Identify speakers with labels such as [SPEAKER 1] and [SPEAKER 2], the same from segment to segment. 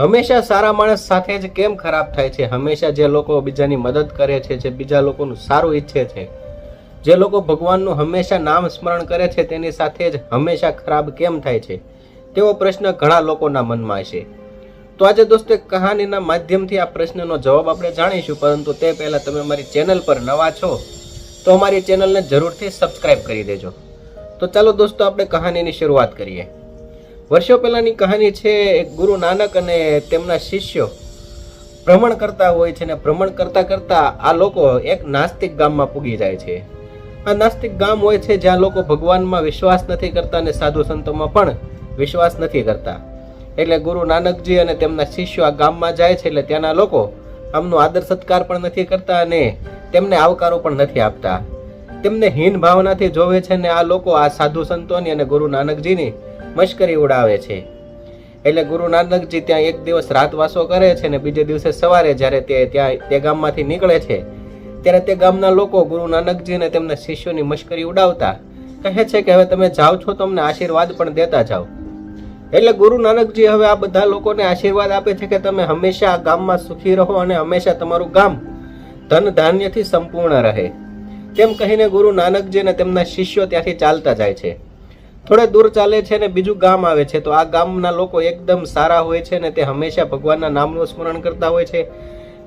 [SPEAKER 1] હંમેશા સારા માણસ સાથે જ કેમ ખરાબ થાય છે? હંમેશા જે લોકો બીજાની મદદ કરે છે, જે બીજા લોકોનું સારું ઈચ્છે છે, જે લોકો ભગવાનનું હંમેશા નામ સ્મરણ કરે છે, તેની સાથે જ હંમેશા ખરાબ કેમ થાય છે? તેવો પ્રશ્ન ઘણા લોકોના મનમાં છે તો આજે દોસ્તો કહાનીના માધ્યમથી આ પ્રશ્નનો જવાબ આપણે જાણીશું, પરંતુ તે પહેલાં તમે અમારી ચેનલ પર નવા છો, તો અમારી ચેનલને જરૂરથી સબસ્ક્રાઇબ કરી દેજો. તો ચાલો દોસ્તો, આપણે કહાનીની શરૂઆત કરીએ. વર્ષો પહેલાંની કહાની છે, એક ગુરુ નાનક અને તેમના શિષ્યો ભ્રમણ કરતા હોય છે ને ભ્રમણ કરતા કરતા આ લોકો એક નાસ્તિક ગામમાં પૂગી જાય છે. આ નાસ્તિક ગામ હોય છે જ્યાં લોકો ભગવાનમાં વિશ્વાસ નથી કરતા અને સાધુ સંતોમાં પણ વિશ્વાસ નથી કરતા. એટલે ગુરુ નાનકજી અને તેમના શિષ્યો આ ગામમાં જાય છે એટલે ત્યાંના લોકો આમનો આદર સત્કાર પણ નથી કરતા અને તેમને આવકારો પણ નથી આપતા. તેમને હીન ભાવનાથી જોવે છે ને આ લોકો આ સાધુ સંતોની અને ગુરુ નાનકજીની મશ્કરી ઉડાવે છે. એટલે ગુરુ નાનકજી ત્યાં એક દિવસ રાતવાસો કરે છે ને બીજે દિવસે સવારે જ્યારે તે ત્યાં તે ગામમાંથી નીકળે છે, ત્યારે તે ગામના લોકો ગુરુ નાનકજીને તેમના શિષ્યોની મશ્કરી ઉડાવતા કહે છે કે હવે તમે જાઓ છો તો અમને આશીર્વાદ પણ દેતા જાઓ. એટલે ગુરુ નાનકજી હવે આ બધા લોકોને આશીર્વાદ આપે છે કે તમે હંમેશા આ ગામમાં સુખી રહો અને હંમેશા તમારું ગામ ધન ધાન્યથી સંપૂર્ણ રહે. તેમ કહીને ગુરુ નાનકજી અને તેમના શિષ્યો ત્યાંથી ચાલતા જાય છે. થોડે દૂર ચાલે છે ને બીજું ગામ આવે છે, તો આ ગામના લોકો એકદમ સારા હોય છે ને તે હંમેશા ભગવાનના નામનું સ્મરણ કરતા હોય છે.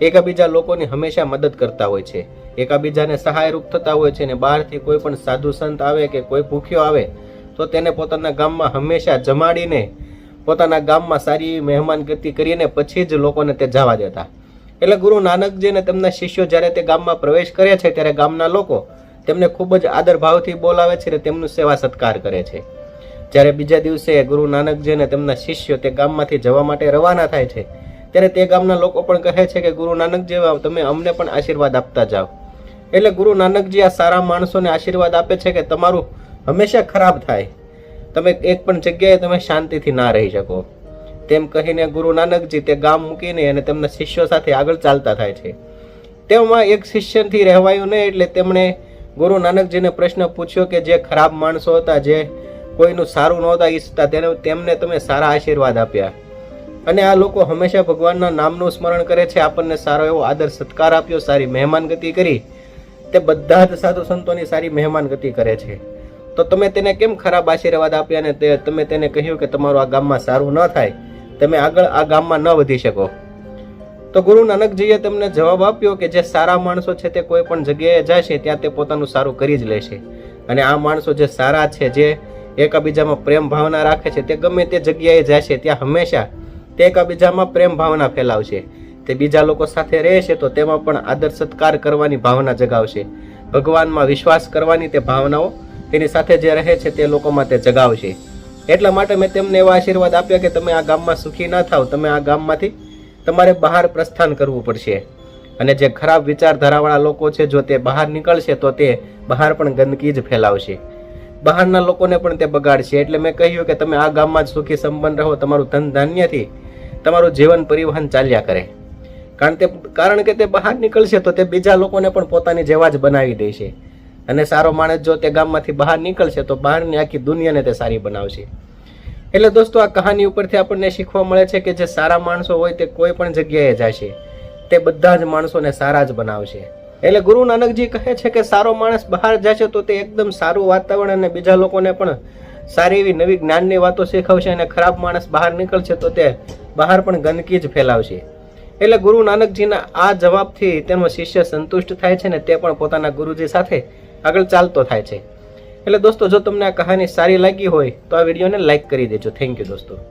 [SPEAKER 1] એકાબીજા લોકોની હંમેશા મદદ કરતા હોય છે. એકાબીજાને સહાયરૂપ થતા હોય છે ને બહારથી કોઈ પણ સાધુ સંત આવે કે કોઈ ભૂખ્યો આવે, તો તેને પોતાના ગામમાં હંમેશા જમાડીને પોતાના ગામમાં સારી મહેમાન મહેમાનગતિ કરીને પછી જ લોકોને તે જવા દેતા. એટલે ગુરુ નાનકજી અને તેમના શિષ્યો જ્યારે તે ગામમાં પ્રવેશ કરે છે, ત્યારે ગામના લોકો તેમને ખૂબ જ આદર ભાવથી બોલાવે છે અને તેમનું સેવા સત્કાર કરે છે. જ્યારે બીજા દિવસે ગુરુ નાનકજી અને તેમના શિષ્યો તે ગામમાંથી જવા માટે રવાના થાય છે, ત્યારે તે ગામના લોકો પણ કહે છે કે, ગુરુ નાનકજી તમે અમને પણ આશીર્વાદ આપતા જાઓ. એટલે ગુરુ નાનકજી આ સારા માણસોને આશીર્વાદ આપે છે કે તમારું હંમેશા ખરાબ થાય. તમે એક પણ જગ્યાએ તમે શાંતિથી ના રહી શકો. તેમ કહીને ગુરુ નાનકજી તે ગામ મૂકીને અને તેમના શિષ્યો સાથે આગળ ચાલતા થાય છે. તેમાં એક શિષ્યથી રહેવાયું નહીં એટલે તેમણે ગુરુ નાનકજીને પ્રશ્ન પૂછ્યો કે જે ખરાબ માણસો હતા, જે કોઈનું સારું નહોતા ઈચ્છતા તેને, તેમને તમે સારા આશીર્વાદ આપ્યા. અને આ લોકો હંમેશા ભગવાનના નામનું સ્મરણ કરે છે, આપણને સારો એવો આદર, સત્કાર આપ્યો, સારી મહેમાનગતિ કરી. તે બધા જ સાધુ સંતોની સારી મહેમાનગતિ કરે છે. તો તમે તેને કેમ ખરાબ આશીર્વાદ આપ્યા અને તમે તેને કહ્યું કે તમારું આ ગામમાં સારું ન થાય. તમે આગળ આ ગામમાં ન વધી શકો. તો ગુરુ નાનકજીએ તેમને જવાબ આપ્યો કે જે સારા માણસો છે તે કોઈ પણ જગ્યાએ જશે ત્યાં તે પોતાનું સારું કરી જ લેશે. અને આ માણસો જે સારા છે, જે એકબીજામાં પ્રેમ ભાવના રાખે છે, તે ગમે તે જગ્યાએ જશે, ત્યાં હંમેશા તે એકબીજામાં પ્રેમ ભાવના ફેલાવશે. તે બીજા લોકો સાથે રહેશે તો તેમાં પણ આદર સત્કાર કરવાની ભાવના જગાવશે. ભગવાનમાં વિશ્વાસ કરવાની તે ભાવનાઓ તેની સાથે જે રહે છે તે લોકોમાં તે જગાવશે. એટલા માટે મેં તેમને એવા આશીર્વાદ આપ્યા કે તમે આ ગામમાં સુખી ના થાવ, તમે આ ગામમાંથી તમારે બહાર પ્રસ્થાન કરવું પડશે. અને જે ખરાબ વિચારધારાવાળા લોકો છે, જો તે બહાર નીકળશે, તો તે બહાર પણ ગંદકી જ ફેલાવશે. બહારના લોકોને પણ તે બગાડશે. એટલે મેં કહ્યું કે તમે આ ગામમાં જ સુખી સંપન્ન રહો, તમારું ધન ધાન્યથી તમારું જીવન પરિવહન ચાલ્યા કરે. કારણ તે, કારણ કે તે બહાર નીકળશે, તો તે બીજા લોકોને પણ પોતાની જેવા જ બનાવી દેશે. અને સારો માણસ જો તે ગામમાંથી બહાર નીકળશે, તો બહારની આખી દુનિયાને તે સારી બનાવશે. એટલે દોસ્તો, આ કહાની ઉપરથી આપણને શીખવા મળે છે કે જે સારા માણસો હોય તે કોઈ પણ જગ્યાએ જશે તે બધા જ માણસોને સારા જ બનાવશે. એટલે ગુરુ નાનકજી કહે છે કે સારો માણસ બહાર જશે તો તે એકદમ સારું વાતાવરણ અને બીજા લોકોને પણ સારી એવી નવી જ્ઞાનની વાતો શીખવશે અને ખરાબ માણસ બહાર નીકળશે તો તે બહાર પણ ગંદકી જ ફેલાવશે. એટલે ગુરુ નાનકજીના આ જવાબથી તેનો શિષ્ય સંતુષ્ટ થાય છે ને તે પણ પોતાના ગુરુજી સાથે આગળ ચાલતો થાય છે. એટલે દોસ્તો, જો તમને આ કહાની સારી લાગી હોય, તો આ વિડીયોને લાઇક કરી દેજો. થેન્ક યુ દોસ્તો.